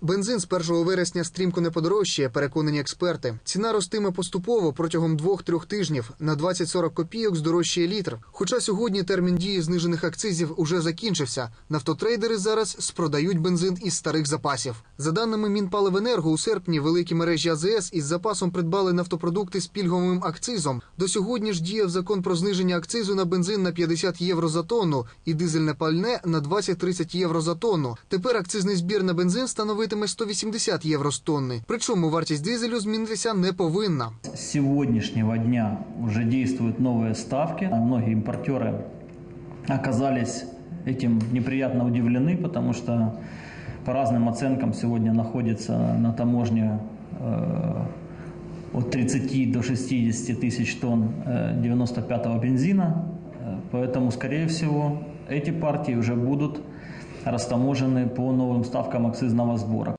Бензин з 1 вересня стрімко не подорожчає, переконані експерти. Ціна ростиме поступово протягом 2-3 тижнів. На 20-40 копійок здорожчає літр. Хоча сьогодні термін дії знижених акцизів уже закінчився. Нафтотрейдери зараз спродають бензин із старих запасів. За даними Мінпаливенерго, у серпні великі мережі АЗС із запасом придбали нафтопродукти з пільговим акцизом. До сьогодні ж діяв закон про зниження акцизу на бензин на 50 євро за тонну і дизельне пальне на 20-30 євро за тонну. Тепер акцизний збір на бензин становитиме 180 євро з тонни. Причому вартість дизелю змінитися не повинна. С сегодняшнего дня уже действуют новые ставки. Многие импортеры оказались этим неприятно удивлены, потому что по разным оценкам сегодня находится на таможне э, от 30 до 60 тысяч тонн э, 95-го бензина. Э, Поэтому, скорее всего, эти партии уже будут растаможены по новым ставкам акцизного сбора.